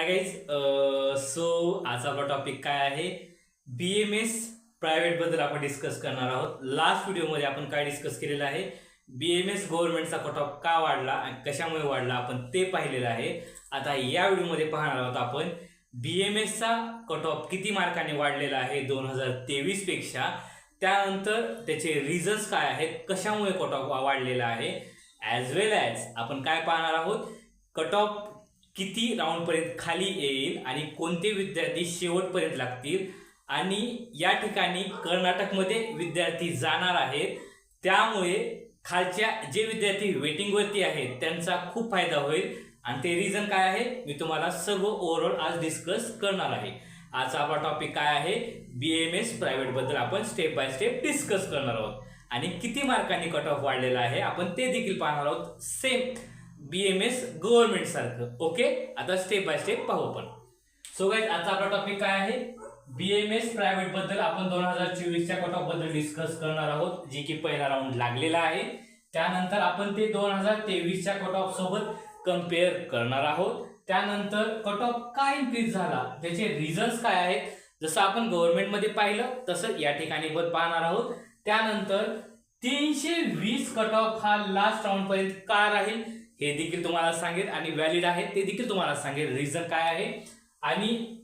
Hi guys so आज आपला topic काय आहे? बी एम एस प्रायव्हेटबद्दल आपण डिस्कस करणार आहोत. लास्ट व्हिडिओमध्ये आपण काय डिस्कस केलेलं आहे? बी एम एस गव्हर्नमेंटचा कट ऑफ का वाढला आणि कशामुळे वाढला आपण ते पाहिलेलं आहे. आता या व्हिडिओमध्ये पाहणार आहोत आपण. बी एम एसचा कट ऑफ किती मार्काने वाढलेला आहे दोन हजार तेवीसपेक्षा? त्यानंतर त्याचे रिझन्स काय आहेत? कशामुळे कट ऑफ वाढलेला आहे? ॲज वेल ॲज आपण काय पाहणार आहोत? कट ऑफ किती राऊंडपर्यंत खाली येईल आणि कोणते विद्यार्थी शेवटपर्यंत लागतील? आणि या ठिकाणी कर्नाटकमध्ये विद्यार्थी जाणार आहेत. त्यामुळे खालच्या जे विद्यार्थी वेटिंगवरती आहेत त्यांचा खूप फायदा होईल. आणि ते रिझन काय आहे? मी तुम्हाला सर्व ओव्हरऑल आज डिस्कस करणार आहे. आजचा आपला टॉपिक काय आहे? बी एम एस प्रायव्हेटबद्दल आपण स्टेप बाय स्टेप डिस्कस करणार आहोत. आणि किती मार्कांनी कट ऑफ वाढलेला आहे आपण ते देखील पाहणार आहोत. Same B M S government सारखं. ओके आता स्टेप बाय स्टेप पाहू आपण. सो गाईज आजचा आपला टॉपिक काय आहे? बी एम एस प्रायव्हेटबद्दल आपण दोन हजार चोवीसच्या कट ऑफबद्दल डिस्कस करणार आहोत जे की पहिला राऊंड लागलेला आहे. त्यानंतर आपण ते दोन हजार तेवीसच्या कट ऑफ सोबत कंपेअर करणार आहोत. त्यानंतर कट ऑफ काय इन्क्रीज झाला? त्याचे रिझन्स काय आहेत? जसं आपण गव्हर्नमेंटमध्ये पाहिलं तसं या ठिकाणी पण पाहणार आहोत. त्यानंतर तीनशे वीस कट ऑफ हा लास्ट राऊंड पर्यंत का राहील? हे देखील तुम्हाला सांगेल आणि व्हॅलिड आहे ते देखील तुम्हाला सांगेल. रिझन काय आहे? आणि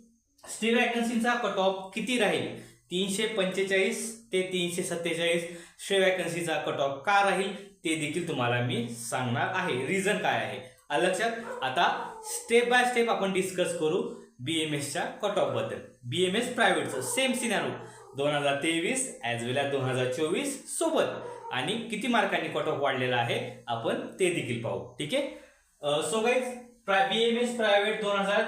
स्त्री वॅकन्सीचा कट ऑफ किती राहील? तीनशे पंचेचाळीस ते तीनशे सत्तेचाळीस. श्रे वॅकन्सीचा कट ऑफ का राहील? ते देखील तुम्हाला मी सांगणार आहे. रिझन काय आहे? लक्षात? आता स्टेप बाय स्टेप आपण डिस्कस करू बी एम एसच्या कट ऑफबद्दल. बी एम एस प्रायव्हेटचं सेम सिनारो दोन हजार तेवीस ॲज वेल एज दोन हजार चोवीस सोबत. आणि किती मार्कांनी कट ऑफ वाढलेला आहे आपण ते देखील पाहू. ठीक आहे? So guys B M S private दोन हजार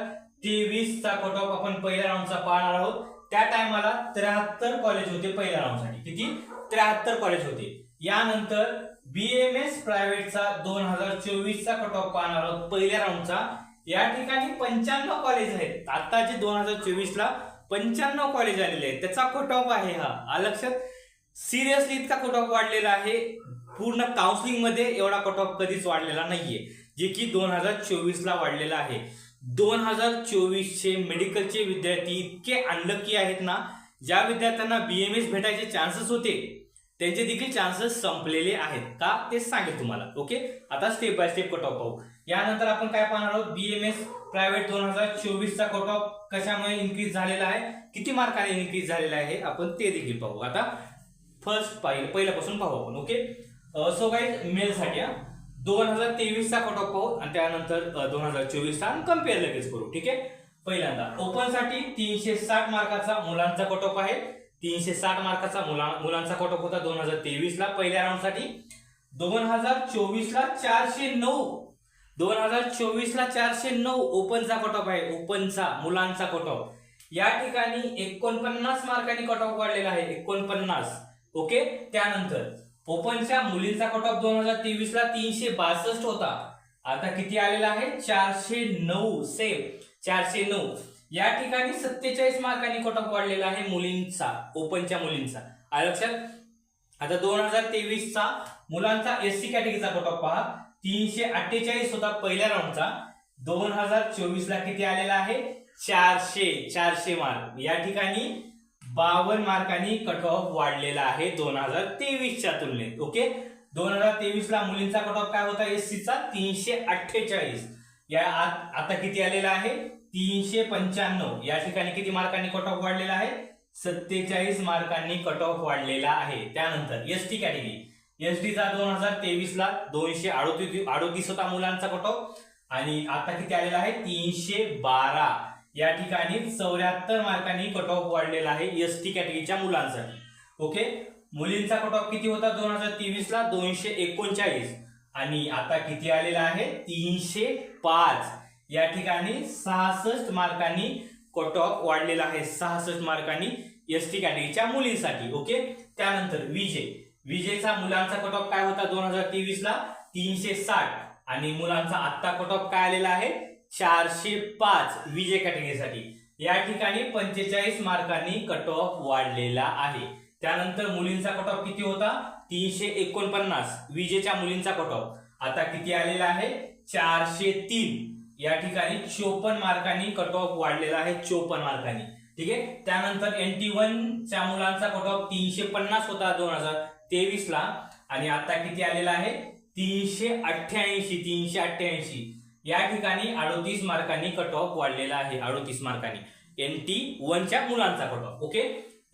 तेवीसचा कट ऑफ आपण पहिल्या राऊंडचा पाहणार आहोत. त्या टायमाला त्र्याहत्तर कॉलेज होते पहिल्या राऊंडसाठी किती? त्र्याहत्तर कॉलेज होते. यानंतर बी एम एस प्रायव्हेटचा दोन हजार चोवीसचा कट ऑफ पाहणार आहोत पहिल्या राऊंडचा या ठिकाणी पंच्याण्णव कॉलेज आहेत. आता जे दोन हजार चोवीसला पंच्याण्णव कॉलेज आलेले आहेत. त्याचा कट ऑफ आहे हा. लक्षात? सिरियसली इतका कट ऑफ वाढलेला आहे. पूर्ण काउन्सिलिंगमध्ये एवढा कट ऑफ कधीच वाढलेला नाहीये. जे की दोन हजार चोवीस ला वाढलेला आहे. दोन हजार चोवीसचे मेडिकलचे विद्यार्थी इतके अनलकी आहेत ना ज्या विद्यार्थ्यांना बीएमएस भेटायचे चान्सेस होते त्यांचे देखील चान्सेस संपलेले आहेत. का? ते सांगेल तुम्हाला. ओके आता step by step cut off पाहू. यानंतर आपण काय पाहणार आहोत? बीएमएस प्रायव्हेट दोन हजार चोवीसचा कट ऑफ कशामुळे इन्क्रीज झालेला आहे? किती मार्काने इन्क्रीज झालेला आहे आपण ते देखील पाहू. आता फर्स्ट पाहिलं पहिल्यापासून पाहू आपण ओके सो काही मेलसाठी दोन हजार तेवीसचा कट ऑफ पाहू आणि त्यानंतर दोन हजार चोवीसचा कंपेअर लगेच करू ठीक आहे? पहिल्यांदा ओपनसाठी तीनशे साठ मार्काचा मुलांचा कट ऑफ आहे तीनशे साठ मार्काचा मुला मुलांचा कट ऑफ होता दोन हजार तेवीसला पहिल्या राऊंडसाठी दोन हजार चोवीसला चारशे नऊ दोन हजार चोवीस ला चारशे नऊ ओपनचा कट ऑफ आहे. ओपनचा मुलांचा कट ऑफ या ठिकाणी एकोणपन्नास मार्कांनी कट ऑफ वाढलेला आहे. एकोणपन्नास. ओके त्यानंतर ओपनच्या मुलींचा कट ऑफ दोन हजार तेवीस ला तीनशे बासष्ट होता. आता किती आलेला आहे? चारशे नऊ. सेम चारशे नऊ. या ठिकाणी सत्तेचाळीस मार्कांनी कट ऑफ वाढलेला आहे मुलींचा ओपनच्या मुलींचा. आरक्षण आता दोन हजार तेवीसचा मुलांचा एस सी कॅटेगरीचा कट ऑफ पहा. तीनशे अठ्ठेचाळीस होता पहिल्या राऊंडचा दोन हजार चोवीस ला किती आलेला आहे? चारशे चारशे मार्क या ठिकाणी बावन्न मार्कांनी कट ऑफ वाढलेला आहे दोन हजार तेवीसच्या तुलनेत. ओके दोन हजार तेवीस ला मुलींचा कट ऑफ काय होता? एस चा तीनशे अठ्ठेचाळीस. या आता किती आलेला आहे? तीनशे पंच्याण्णव. या ठिकाणी किती मार्कांनी कट ऑफ वाढलेला आहे? सत्तेचाळीस मार्कांनी कट ऑफ वाढलेला आहे. त्यानंतर एस टी कॅटेगरी एस टीचा दोन हजार तेवीस ला दोनशे अडोतीस अडोतीस होता मुलांचा कट आणि आता किती आलेला आहे? तीनशे बारा. या ठिकाणी चौऱ्याहत्तर मार्कांनी कट ऑफ वाढलेला आहे एस टी कॅटेगरीच्या मुलांसाठी. ओके मुलींचा कट ऑफ किती होता? दोन हजार तेवीस ला दोनशे एकोणचाळीस. आणि आता किती आलेला आहे? तीनशे पाच. या ठिकाणी सहासष्ट मार्कांनी कट ऑफ वाढलेला आहे. सहासष्ट मार्कांनी एस टी कॅटेगरीच्या मुलींसाठी. ओके त्यानंतर विजय. विजेचा मुलांचा कट ऑफ काय होता दोन हजार तेवीस ला तीनशे साठ. आणि मुलांचा आत्ता कट ऑफ काय आलेला आहे? चारशे पाच विजय कॅटेगरीसाठी. या ठिकाणी पंचेचाळीस मार्कांनी कट ऑफ वाढलेला आहे. त्यानंतर मुलींचा कट ऑफ किती होता? तीनशे एकोणपन्नास विजेच्या मुलींचा कट ऑफ आता किती आलेला आहे? चारशे तीन. या ठिकाणी चोपन्न मार्कांनी कट ऑफ वाढलेला आहे. चोपन्न मार्कांनी. ठीक आहे? त्यानंतर एन टी च्या मुलांचा कट ऑफ तीनशे पन्नास होता दोन हजार तेवीस ला. आणि आता किती आलेला आहे? तीनशे अठ्ठ्याऐंशी तीनशे अठ्ठ्याऐंशी. या ठिकाणी अडोतीस मार्कांनी कट ऑफ वाढलेला आहे. अडोतीस मार्कांनी. एन टी वनच्या मुलांचा cut off okay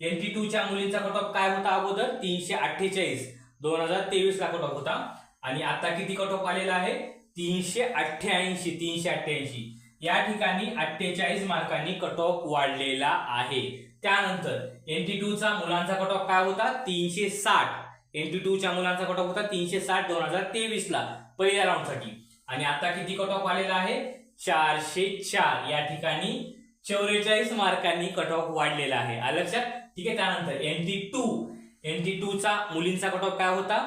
N T टूच्या मुलींचा कट ऑफ काय होता अगोदर? तीनशे अठ्ठेचाळीस. दोन हजार तेवीस ला कट ऑफ होता. आणि आता किती कट ऑफ आलेला आहे? तीनशे अठ्ठ्याऐंशी तीनशे अठ्ठ्याऐंशी. या ठिकाणी अठ्ठेचाळीस मार्कांनी कट ऑफ वाढलेला आहे. त्यानंतर एन टी टूचा मुलांचा कट ऑफ काय होता? तीनशे साठ. एनटी टू च्या मुलांचा कट ऑफ होता तीनशे साठ दोन हजार तेवीस ला पहिल्या राऊंडसाठी. आणि आता किती कट ऑफ आलेला आहे? चारशे चार. या ठिकाणी चौवेचाळीस मार्कांनी कट ऑफ वाढलेला आहे. आलं लक्षात? ठीक आहे त्यानंतर एन टू एन टूचा टू चा मुलींचा कट ऑफ काय होता?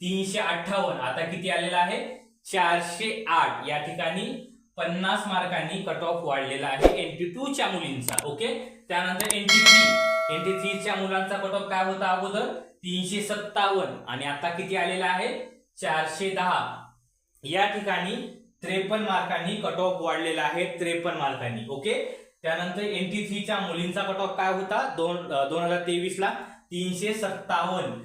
तीनशे अठ्ठावन्न. आता किती आलेला आहे? चारशे आठ. या ठिकाणी पन्नास मार्कांनी कट ऑफ वाढलेला आहे एनटी टू च्या मुलींचा. ओके? त्यानंतर एनटी थ्री एन थ्रीच्या मुलांचा कट ऑफ काय होता अगोदर? तीनशे सत्तावन्न. आणि आता किती आलेला आहे? चारशे दहा. या ठिकाणी त्रेपन्न मार्कांनी कट ऑफ वाढलेला आहे. त्रेपन्न मार्कांनी. ओके त्यानंतर एन टी थ्रीच्या मुलींचा कट ऑफ काय होता? दोन दोन हजार तेवीस ला तीनशे सत्तावन्न.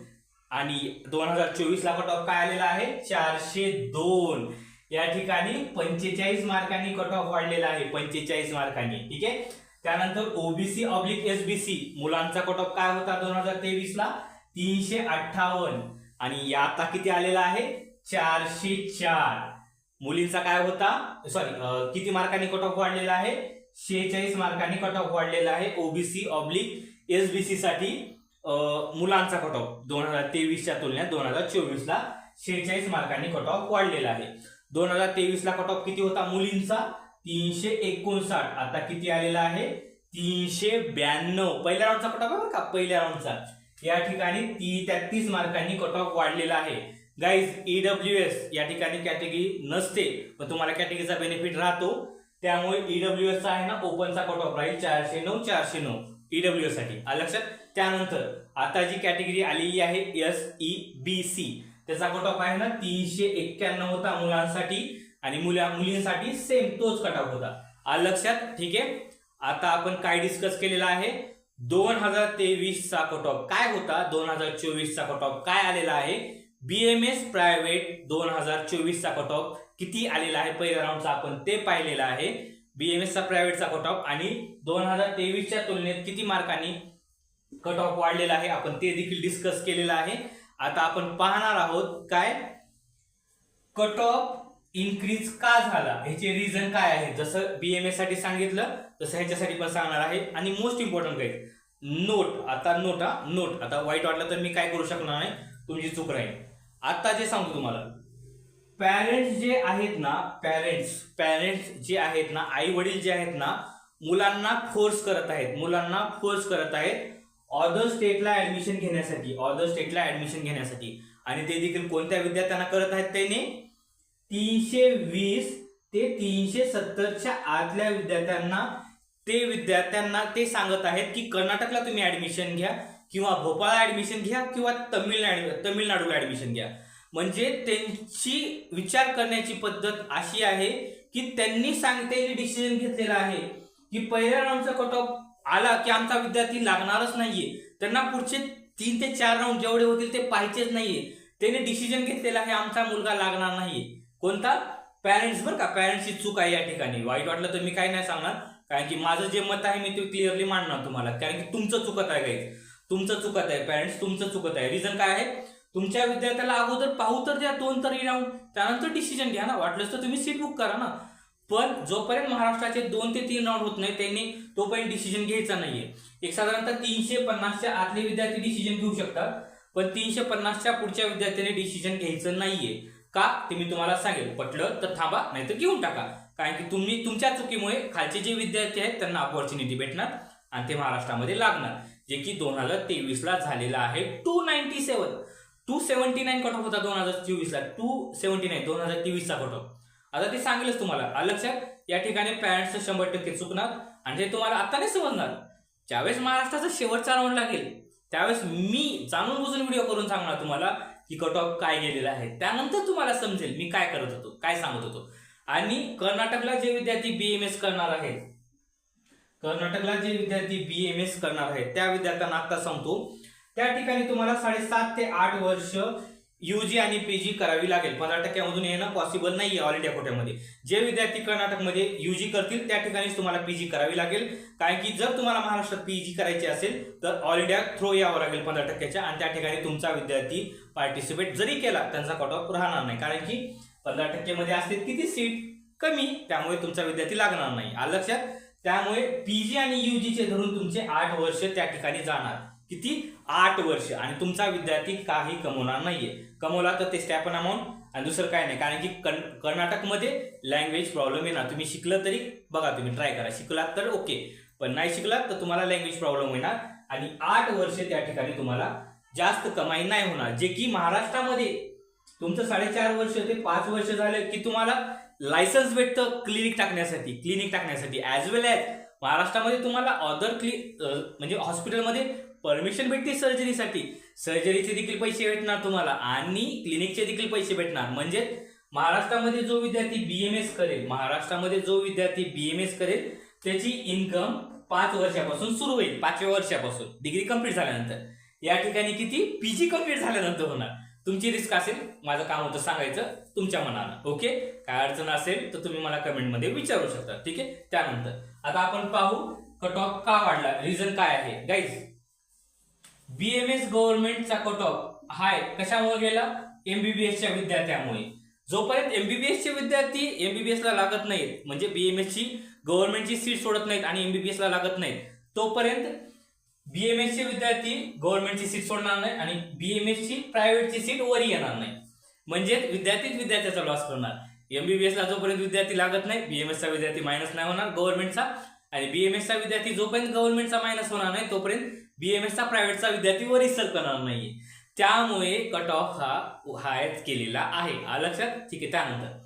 आणि दोन हजार चोवीस ला कट ऑफ काय आलेला आहे? चारशे दोन. या ठिकाणी पंचेचाळीस मार्कांनी कट ऑफ वाढलेला आहे. पंचेचाळीस मार्कांनी. ठीक? आहे त्यानंतर ओबीसी ऑब्लिक एसबीसी मुलांचा कट ऑफ काय होता दोन हजार तेवीस ला? तीनशे अठ्ठावन्न. आणि या आता किती आलेला आहे? चारशे चार. मुलींचा काय होता? सॉरी किती मार्कांनी कट ऑफ वाढलेला आहे? शेहेचाळीस मार्कांनी कट ऑफ वाढलेला आहे. ओबीसी ऑब्लिक एसबीसी साठी मुलांचा कट ऑफ दोन हजार तेवीसच्या तुलनेत दोन हजार चोवीसला शेहेचाळीस मार्कांनी कट ऑफ वाढलेला आहे. दोन हजार तेवीसला कट ऑफ किती होता मुलींचा? तीनशे एकोणसाठ. आता किती आलेला आहे? तीनशे ब्याण्णव. पहिल्या राऊंडचा कट ऑफ आहे का? पहिल्या राऊंडचा या ठिकाणी ती तेहतीस मार्कांनी कट ऑफ वाढलेला आहे. गाईज ईडब्ल्यू एस या ठिकाणी कॅटेगरी नसते पण तुम्हाला कॅटेगरीचा बेनिफिट राहतो. त्यामुळे ईडब्ल्यू एस चा आहे ना ओपनचा कट ऑफ राहील चारशे नऊ चारशे नऊ. ईडब्ल्यू एससाठी. लक्षात? त्यानंतर आता जी कॅटेगरी आलेली आहे एस ई बी सी त्याचा कट ऑफ आहे ना तीनशे एक्क्याण्णव होता मुलांसाठी आणि मुला मुलींसाठी सेम तोच कट ऑफ होता लक्षात? ठीक? आहे आता आपण काय डिस्कस केलेला आहे? दोन हजार तेवीस चा कट ऑफ काय होता? दोन हजार चोवीस चा कट ऑफ काय आलेला आहे? बीएमएस प्रायव्हेट दोन हजार चोवीस चा कट ऑफ किती आलेला आहे? पहिल्या राऊंडचा आपण ते पाहिलेलं आहे. बीएमएस चा प्रायव्हेटचा कट ऑफ आणि दोन हजार तेवीसच्या तुलनेत किती मार्कांनी कट ऑफ वाढलेला आहे? आपण ते देखील डिस्कस केलेलं आहे. आता आपण पाहणार आहोत काय? कट ऑफ इन्क्रीज का झाला? ह्याचे रिझन काय आहे? जसं बीएमएससाठी सांगितलं तसं ह्याच्यासाठी पण सांगणार आहे. आणि मोस्ट इम्पॉर्टंट काय नोट आता नोट हा नोट आता वाईट वाटलं तर मी काय करू शकणार नाही? तुमची चूक राहील. आता जे सांगतो तुम्हाला पॅरेंट्स जे आहेत ना पॅरेंट्स पॅरेंट्स जे आहेत ना आई वडील जे आहेत ना मुलांना फोर्स करत आहेत. मुलांना फोर्स करत आहेत. ऑदर स्टेटला ऍडमिशन घेण्यासाठी ऑदर स्टेटला ऍडमिशन घेण्यासाठी. आणि ते देखील कोणत्या विद्यार्थ्यांना करत आहेत त्याने तीनशे वीस ते तीनशे सत्तरच्या आतल्या विद्यार्थ्यांना ते विद्यार्थ्यांना ते सांगत आहेत की कर्नाटकला तुम्ही ऍडमिशन घ्या किंवा भोपाळला ऍडमिशन घ्या किंवा तमिळनाडू तमिळनाडूला ॲडमिशन घ्या. म्हणजे त्यांची विचार करण्याची पद्धत अशी आहे की त्यांनी सांगतेली डिसिजन घेतलेला आहे की पहिल्या राऊंडचा कट ऑफ आला की आमचा विद्यार्थी लागणारच नाहीये. त्यांना पुढचे तीन ते चार राऊंड जेवढे होतील ते पाहिजेच नाहीये. त्यांनी डिसिजन घेतलेला आहे आमचा मुलगा लागणार नाहीये. कोणता? पॅरेंट्स बरं का? पॅरेंट्सची चूक आहे या ठिकाणी. वाईट वाटलं तर मी काही नाही सांगणार. कारण की माझं जे मत आहे मी ते क्लिअरली मांडणार तुम्हाला. कारण की तुमचं चुकत आहे काही तुमचं चुकत आहे पॅरेंट्स तुमचं चुकत आहे. रिझन काय आहे? तुमच्या विद्यार्थ्याला अगोदर पाहू तर द्या दोन तरी राऊंड त्यानंतर डिसिजन घ्या ना. वाटलंच तर तुम्ही सीट बुक करा ना. पण जोपर्यंत महाराष्ट्राचे दोन ते तीन राऊंड होत नाही त्यांनी तोपर्यंत डिसिजन घ्यायचा नाहीये. एक साधारणतः तीनशे पन्नासच्या आतले विद्यार्थी डिसिजन घेऊ शकतात. पण तीनशे पन्नासच्या पुढच्या विद्यार्थ्यांनी डिसिजन घ्यायचं नाहीये. का ते मी तुम्हाला सांगेल पटलं तर थांबा नाही तर घेऊन टाका. कारण की तुम्ही तुमच्या चुकीमुळे खालचे जे विद्यार्थी आहेत त्यांना ऑपॉर्च्युनिटी भेटणार आणि ते महाराष्ट्रामध्ये लागणार. जे की दोन हजार तेवीसला झालेला आहे two ninety seven two seventy nine cut off होता दोन हजार चोवीसला टू सेव्हन्टी नाईन दोन हजार तेवीसचा कट ऑफ आता ते सांगेलच तुम्हाला. आलं लक्षात? या ठिकाणी पॅरेंट्स शंभर टक्के चुकणार आणि ते तुम्हाला आता नाही समजणार ज्यावेळेस महाराष्ट्राचा शेवटचा राऊंड लागेल त्यावेळेस मी जाणून बुजून व्हिडिओ करून सांगणार तुम्हाला की कट ऑफ काय गेलेला आहे. त्यानंतर तुम्हाला समजेल मी काय करत होतो काय सांगत होतो. आणि कर्नाटकला जे विद्यार्थी बीएमएस करणार आहेत कर्नाटकला जे विद्यार्थी बीएमएस करणार आहेत त्या विद्यार्थ्यांना आता सांगतो. त्या ठिकाणी तुम्हाला साडेसात ते आठ वर्ष यूजी आणि पीजी करावी लागेल. पंधरा टक्क्यामधून येणं पॉसिबल नाहीये ऑल इंडिया कोट्यामध्ये. जे विद्यार्थी कर्नाटकमध्ये यूजी करतील त्या ठिकाणीच तुम्हाला पीजी करावी लागेल. कारण की जर तुम्हाला महाराष्ट्रात पीजी करायची असेल तर ऑल इंडिया थ्रो यावं लागेल पंधरा टक्क्याच्या आणि त्या ठिकाणी तुमचा विद्यार्थी पार्टिसिपेट जरी केला त्यांचा कट ऑफ राहणार नाही. कारण की पंधरा टक्केमध्ये असतील किती सीट कमी. त्यामुळे तुमचा विद्यार्थी लागणार नाही. आलं लक्षात? त्यामुळे पीजी आणि यूजीचे धरून तुमचे आठ वर्ष त्या ठिकाणी जाणार. किती? आठ वर्ष. आणि तुमचा विद्यार्थी काही कमवणार नाहीये. कमवला तर ते स्टॅपन अमाऊंट आणि दुसरं काय नाही. कारण की कन कर्नाटकमध्ये लँग्वेज प्रॉब्लेम येणार. तुम्ही शिकलं तरी बघा तुम्ही ट्राय करा. शिकलात तर ओके पण नाही शिकलात तर तुम्हाला लँग्वेज प्रॉब्लेम होणार आणि आठ वर्षे त्या ठिकाणी तुम्हाला जास्त कमाई नाही होणार. जे की महाराष्ट्रामध्ये तुमचं साडेचार वर्ष ते पाच वर्ष झाले की तुम्हाला लायसन्स भेटतं क्लिनिक टाकण्यासाठी क्लिनिक टाकण्यासाठी. ॲज वेल ॲज महाराष्ट्रामध्ये तुम्हाला अदर क्लि म्हणजे हॉस्पिटलमध्ये परमिशन भेटते सर्जरीसाठी सर्जरीचे देखील पैसे भेटणार तुम्हाला आणि क्लिनिकचे देखील पैसे भेटणार. म्हणजे महाराष्ट्रामध्ये जो विद्यार्थी बीएमएस करेल महाराष्ट्रामध्ये जो विद्यार्थी बीएमएस करेल त्याची इन्कम पाच वर्षापासून सुरू होईल पाचव्या वर्षापासून. डिग्री कंप्लीट झाल्यानंतर. या ठिकाणी किती? पीजी कंप्लीट झाल्यानंतर होणार. तुमची रिस्क असेल माझं काम होतं सांगायचं तुमच्या मनानं. ओके काय अडचण असेल तर तुम्ही मला कमेंटमध्ये विचारू शकता. ठीक आहे? त्यानंतर. आता आपण पाहू कट ऑफ का वाढला? रिझन काय आहे? गाईज बीएमएस गव्हर्नमेंटचा कट ऑफ हाय कशामुळे गेला? एमबीबीएस च्या विद्यार्थ्यामुळे. जोपर्यंत एमबीबीएस चे विद्यार्थी एमबीबीएस ला लागत नाहीत म्हणजे बीएमएस ची गव्हर्नमेंटची सीट सोडत नाहीत आणि एमबीबीएसला लागत नाहीत तोपर्यंत बीएमएस चे विद्यार्थी गव्हर्नमेंटची सीट सोडणार नाही आणि बीएमएसची प्रायव्हेटची सीट वरी येणार नाही. म्हणजे विद्यार्थीच विद्यार्थ्याचा लॉस करणार. एमबीबीएस ला जोपर्यंत विद्यार्थी लागत नाही बीएमएस चा विद्यार्थी मायनस नाही होणार गव्हर्नमेंटचा आणि बीएमएस चा विद्यार्थी जोपर्यंत गव्हर्नमेंटचा मायनस होणार नाही तोपर्यंत बीएमएस चा प्रायव्हेटचा विद्यार्थी वरी सर करणार नाहीये. त्यामुळे कट ऑफ हा हायच केलेला आहे. आलं लक्षात? ठीक आहे त्यानंतर.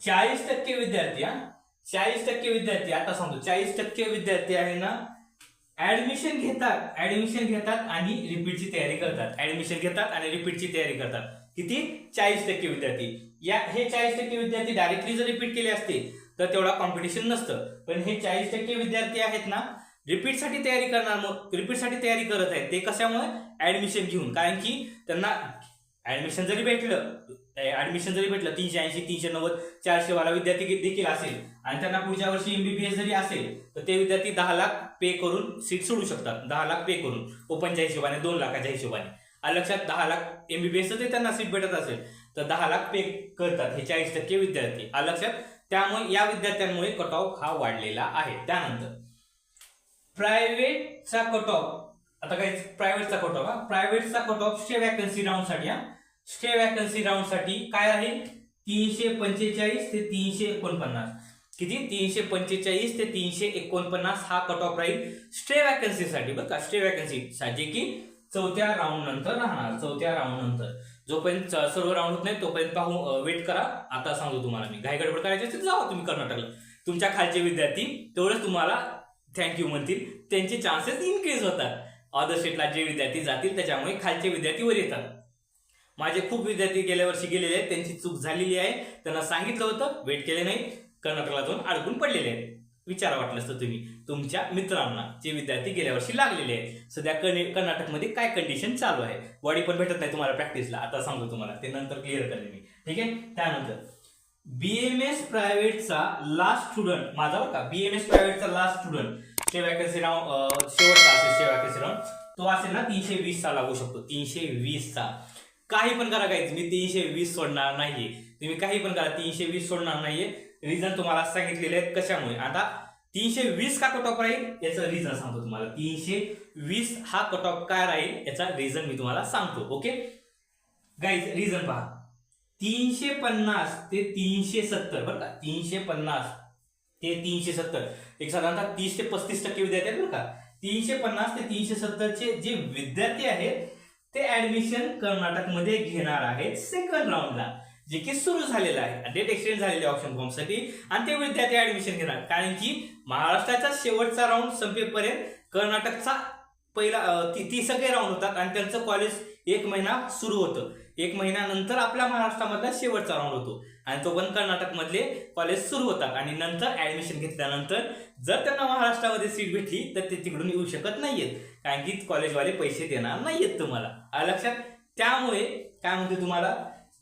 चाळीस टक्के विद्यार्थी हा. चाळीस टक्के विद्यार्थी आता सांगतो चाळीस टक्के विद्यार्थी आहे ना ऍडमिशन घेतात. ऍडमिशन घेतात आणि रिपीटची तयारी करतात. ऍडमिशन घेतात आणि रिपीटची तयारी करतात. किती? चाळीस टक्के विद्यार्थी. या हे चाळीस टक्के विद्यार्थी डायरेक्टली जर रिपीट केले असते तर तेवढा कॉम्पिटिशन नसतं. पण हे चाळीस टक्के विद्यार्थी आहेत ना रिपीटसाठी तयारी करणार मग. रिपीटसाठी तयारी करत आहेत ते कशामुळे? ऍडमिशन घेऊन. कारण की त्यांना ऍडमिशन जरी भेटलं ऍडमिशन जरी भेटलं तीनशे ऐंशी तीनशे नव्वद चारशे वाला विद्यार्थी देखील असेल. आणि त्यांना पुढच्या वर्षी एमबीबीएस जरी असेल तर ते विद्यार्थी दहा लाख पे करून सीट सोडू शकतात. दहा लाख पे करून. ओपनच्या हिशोबाने दोन लाखाच्या हिशोबाने. आणि लक्षात दहा लाख एमबीबीएसचं ते त्यांना सीट भेटत असेल तर दहा लाख पे करतात हे चाळीस टक्के विद्यार्थी. आलं लक्षात त्यामुळे या विद्यार्थ्यांमुळे कट ऑफ हा वाढलेला आहे. त्यानंतर प्रायव्हेटचा कट ऑफ आता काय प्रायव्हेटचा कट ऑफ हा. प्रायव्हेटचा कट ऑफ स्टे वॅकन्सी राऊंडसाठी हा. स्टे वॅकन्सी राऊंडसाठी काय आहे तीनशे पंचेचाळीस ते तीनशे एकोणपन्नास. किती? तीनशे पंचेचाळीस ते तीनशे एकोणपन्नास हा कट ऑफ राहील स्टे वॅकन्सीसाठी बघा का? स्टे वॅकन्सी जे की चौथ्या राऊंड नंतर राहणार. चौथ्या राऊंड नंतर. जोपर्यंत सर्व राऊंड होत नाही तोपर्यंत पाहू वेट करा. आता सांगतो तुम्हाला मी. घाई गडबड करायची असेल जावा तुम्ही कर्नाटकला. तुमच्या खालचे विद्यार्थी तेवढंच तुम्हाला थँक्यू म्हणतील. त्यांचे चान्सेस इन्क्रीज होतात. अदर स्टेटला जे विद्यार्थी जातील त्याच्यामुळे खालचे विद्यार्थी वर येतात. माझे खूप विद्यार्थी गेल्या वर्षी गेलेले आहेत. त्यांची चूक झालेली आहे. त्यांना सांगितलं होतं वेट केले नाही. कर्नाटकला जाऊन अडकून पडलेले आहेत. विचारा वाटलं असतं तुम्ही. तुमच्या मित्रांना जे विद्यार्थी गेल्या वर्षी लागलेले आहेत. सध्या कर्ने- कर्नाटकमध्ये काय कंडिशन चालू आहे? बॉडी पण भेटत नाही तुम्हाला प्रॅक्टिसला आता सांगतो तुम्हाला. ते नंतर क्लिअर करेन मी. ठीक आहे? त्यानंतर बीएमएस प्रायव्हेटचा लास्ट स्टुडंट माझा बरं का BMS प्रायव्हेटचा last student stay vacancy round शेवटचा असेल स्टे वॅकन्सी राऊंड तो असेल ना तीनशे वीसचा लागू शकतो. तीनशे वीसचा काही पण करा काहीच मी तीनशे वीस सोडणार नाहीये. तुम्ही काही पण करा तीनशे वीस सोडणार नाहीये. रिझन तुम्हाला सांगितलेले आहेत कशामुळे? आता तीनशे वीस का कट ऑफ राहील? याचं रिझन सांगतो तुम्हाला. तीनशे वीस हा कट ऑफ काय राहील? याचा रिझन मी तुम्हाला सांगतो. ओके गाईज रिझन पहा. तीनशे पन्नास ते तीनशे सत्तर बरं का? तीनशे पन्नास ते तीनशे सत्तर. एक साधारणतः तीस ते पस्तीस टक्के विद्यार्थी आहेत बरं का? तीनशे पन्नास ते तीनशे सत्तरचे जे विद्यार्थी आहेत ते ऍडमिशन कर्नाटकमध्ये घेणार आहेत सेकंड राऊंडला जे की सुरू झालेलं आहे. डेट एक्सटेंड झालेले ऑप्शन फॉर्मसाठी आणि ते विद्यार्थी ऍडमिशन घेणार. कारण की महाराष्ट्राचा शेवटचा राऊंड संपेपर्यंत कर्नाटकचा पहिला ती ती सगळे राऊंड होतात आणि त्यांचं कॉलेज एक महिना सुरू होतं. एक महिन्यानंतर आपल्या महाराष्ट्रामधला शेवटचा राऊंड होतो. आणि तो पण कर्नाटकमधले कॉलेज सुरू होतात. आणि नंतर ऍडमिशन घेतल्यानंतर जर त्यांना महाराष्ट्रामध्ये सीट भेटली तर ते तिकडून येऊ शकत नाहीयेत. कारण की कॉलेजवाले पैसे देणार नाहीयेत तुम्हाला. लक्षात? त्यामुळे काय म्हणते तुम्हाला?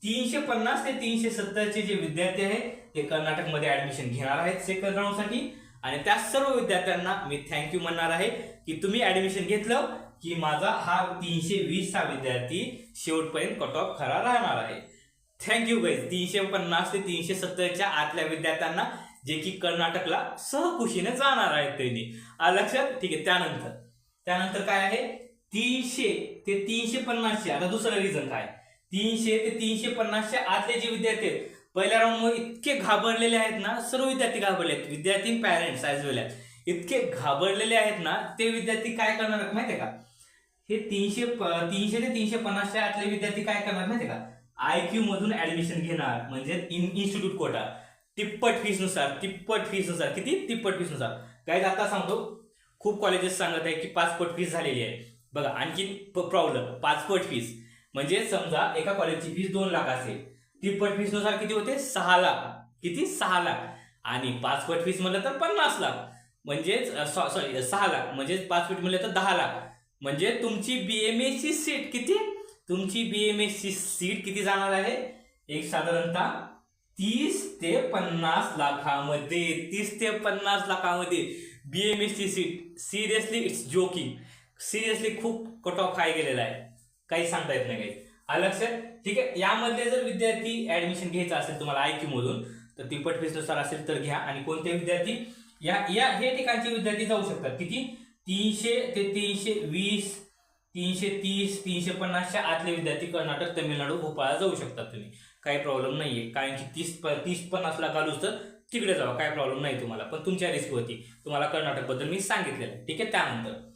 तीनशे पन्नास ते तीनशे सत्तरचे जे विद्यार्थी आहेत ते कर्नाटकमध्ये ऍडमिशन घेणार आहेत सेकंड राऊंडसाठी आणि त्या सर्व विद्यार्थ्यांना मी थँक्यू म्हणणार आहे की तुम्ही ऍडमिशन घेतलं. की माझा हा तीनशे वीस हा विद्यार्थी शेवटपर्यंत कट ऑफ खरा राहणार आहे. थँक्यू गाईज तीनशे पन्नास ते तीनशे सत्तरच्या आतल्या विद्यार्थ्यांना जे की कर्नाटकला सहकुशीने जाणार आहेत त्यांनी. लक्षात? ठीक आहे त्यानंतर. त्यानंतर काय आहे? तीनशे ते तीनशे पन्नासशे आता दुसरं रिझन काय? तीनशे ते तीनशे पन्नासच्या आतले जे विद्यार्थी आहेत पहिल्या राऊंडमुळे इतके घाबरलेले आहेत ना सर्व विद्यार्थी घाबरले आहेत. विद्यार्थी पॅरेंट्स ॲज वेल इतके घाबरलेले आहेत ना ते विद्यार्थी काय करणार आहेत माहितीये का? हे तीनशे तीनशे ते तीनशे पन्नासच्या आतले विद्यार्थी काय करणार माहिती का? आय क्यू मधून ऍडमिशन घेणार म्हणजे इन इन्स्टिट्यूट कोटा तिप्पट फीसनुसार तिप्पट फीसनुसार. किती? तिप्पट फीसनुसार. काय आता सांगतो. खूप कॉलेजेस सांगत आहे की पासपोर्ट फीस झालेली आहे. बघा आणखी प्रॉब्लेम पासपोर्ट फीस म्हणजे समजा एका कॉलेजची फीस दोन लाख असेल. तिप्पट फीसनुसार किती होते? सहा लाख. किती? सहा लाख. आणि पासपोर्ट फीस म्हणलं तर पन्नास लाख. म्हणजेच सॉरी सहा लाख. म्हणजेच पाच फीट म्हणलं तर दहा लाख. म्हणजे तुमची बीएमएस सीट किती? तुमची बीएमएस सीट किती जाणार आहे? एक साधारणतः तीस ते पन्नास लाखामध्ये तीस ते पन्नास लाखामध्ये BMS seat seriously it's joking seriously खूप कट ऑफ हाय गेलेला आहे. काही सांगता येत नाही काही. आलं लक्षात? ठीक आहे. यामध्ये जर विद्यार्थी ऍडमिशन घ्यायचं असेल तुम्हाला आयक्यू मधून तर तिप्पट फीसनुसार असेल तर घ्या. आणि कोणते विद्यार्थी? या या हे ठिकाणचे विद्यार्थी जाऊ शकतात. किती? तीनशे ते तीनशे वीस तीनशे तीस तीनशे पन्नासच्या आतले विद्यार्थी कर्नाटक तमिळनाडू भोपाळला जाऊ शकतात तुम्ही. काही प्रॉब्लेम नाहीये. कारण की तीस प- तीस पन्नासला घालूच तर तिकडे जावा. काय प्रॉब्लेम नाही तुम्हाला. पण तुमच्या रिस्कवरती तुम्हाला कर्नाटकबद्दल मी सांगितलेलं आहे. ठीक आहे? त्यानंतर.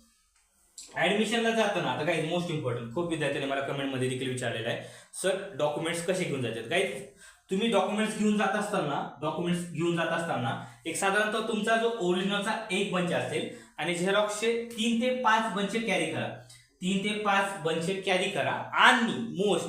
ऍडमिशनला जाताना आता काही मोस्ट इम्पॉर्टंट खूप विद्यार्थ्यांनी मला कमेंटमध्ये देखील विचारलेलं आहे. सर डॉक्युमेंट्स कसे घेऊन जातात? काही तुम्ही डॉक्युमेंट्स घेऊन जात असताना डॉक्युमेंट्स घेऊन जात असताना एक साधारणतः तुमचा जो ओरिजिनलचा एक बंच असेल आणि झेरॉक्सचे तीन ते पाच बंच कॅरी करा. तीन ते पाच बंच कॅरी करा. आणि मोस्ट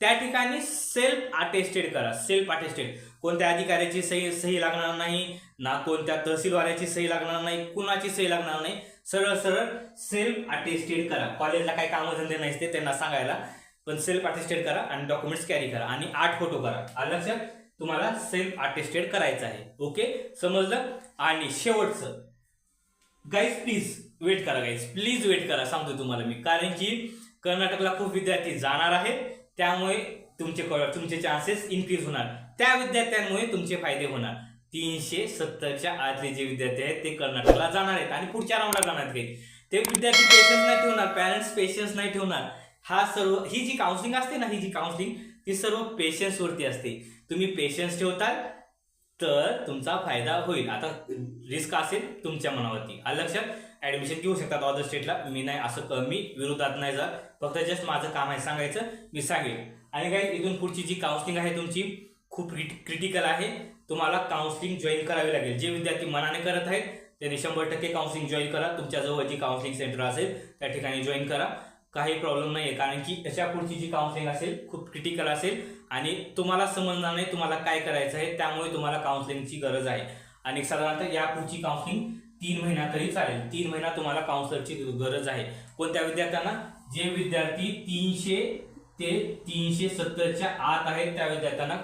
त्या ठिकाणी सेल्फ अटेस्टेड करा. सेल्फ अटेस्टेड कोणत्या अधिकाऱ्याची सही सही लागणार नाही ना कोणत्या तहसीलवाल्याची सही लागणार नाही कुणाची सही लागणार नाही. सरळ सरळ सेल्फ अटेस्टेड करा. कॉलेजला काही कामधंदे नसते त्यांना सांगायला. पण सेल्फ अटेस्टेड करा आणि डॉक्युमेंट्स कॅरी करा. आणि आठ फोटो करा. आलं लक्षात तुम्हाला सेल्फ अटेस्टेड करायचं आहे. ओके समजलं? आणि शेवटचं गाईज प्लीज वेट करा गाईज प्लीज वेट करा सांगतो तुम्हाला मी. कारण की कर्नाटकला खूप विद्यार्थी जाणार आहेत. त्यामुळे तुमचे क- तुमचे चान्सेस इन्क्रीज होणार. त्या विद्यार्थ्यांमुळे तुमचे फायदे होणार. तीनशे सत्तरच्या आतले जे विद्यार्थी आहेत ते कर्नाटकला जाणार आहेत आणि पुढच्या राऊंडला जाणार आहेत. ते विद्यार्थी पेशन्स नाही ठेवणार पॅरेंट्स पेशन्स नाही ठेवणार. हा सर्व ही जी काउन्सिलिंग असते ना ही जी काउन्सिलिंग ती सर्व पेशन्सवरती असते. तुम्ही पेशन्स ठेवताल तर तुमचा फायदा होईल. आता रिस्क असेल तुमच्या मनावरती. लक्षात? ऍडमिशन घेऊ शकतात अदर स्टेटला मी नाही असं मी विरोधात नाही जात. फक्त जस्ट माझं काम आहे सांगायचं मी सांगेल. आणि काय इथून पुढची जी काउन्सिलिंग आहे तुमची खूप क्रिटिकल आहे. तुम्हाला काउन्सिलिंग जॉईन करावी लागेल. जे विद्यार्थी मनाने करत आहेत त्यांनी शंभर टक्के काउन्सिलिंग जॉईन करा. तुमच्याजवळ जी काउन्सिलिंग सेंटर असेल त्या ठिकाणी जॉईन करा. काही प्रॉब्लेम नाही आहे कारण की त्याच्या पुढची जी काउन्सिलिंग असेल खूप क्रिटिकल असेल. आणि तुम्हाला समजणार नाही तुम्हाला काय करायचं आहे त्यामुळे तुम्हाला काउन्सिलिंगची गरज आहे. आणि साधारणतः या पुढची काउन्सिलिंग तीन महिना तरी चालेल. तीन महिना तुम्हाला काउन्सलरची गरज आहे. कोणत्या विद्यार्थ्यांना? जे विद्यार्थी तीनशे ते तीनशे सत्तरच्या आत आहेत त्या विद्यार्थ्यांना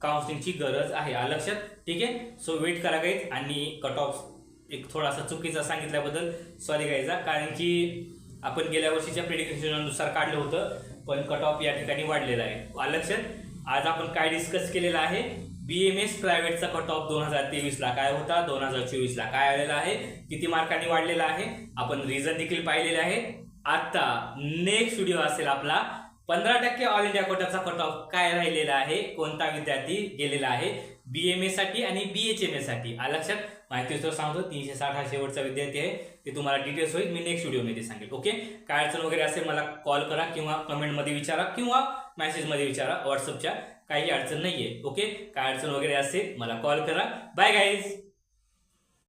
काउन्सिलिंगची गरज आहे. लक्षात? ठीक आहे? सो वेट करा गाईज आणि कट ऑफ एक थोडासा चुकीचा सांगितल्याबद्दल सॉरी गायचा कारण की आपण गेल्या वर्षीच्या प्रिडिक्शननुसार काढलं होतं पण कट ऑफ या ठिकाणी वाढलेला आहे. लक्षात आज आपण काय डिस्कस केलेलं आहे? बी एम एस प्रायव्हेटचा कट ऑफ दोन हजार तेवीसला काय होता? दोन हजार चोवीसला काय आलेला आहे? किती मार्कांनी वाढलेला आहे? आपण रिझन देखील पाहिलेले आहे. आता नेक्स्ट व्हिडिओ असेल आपला पंधरा टक्के ऑल इंडिया कोटाचा कट ऑफ काय राहिलेला आहे? कोणता विद्यार्थी गेलेला आहे? बी एमसाठी आणि बी एच साठी. एसाठी लक्षात माहिती तर सांगतो तीनशे साठ हा शेवटचा विद्यार्थी आहे ते तुम्हाला डिटेल्स होईल मी नेक्स्ट व्हिडिओमध्ये सांगेल ओके काय अडचण वगैरे असेल मला कॉल करा किंवा कमेंटमध्ये विचारा किंवा मेसेजमध्ये विचारा व्हॉट्सअपच्या काही अडचण नाहीये ओके काय अडचण वगैरे असेल मला कॉल करा. Bye guys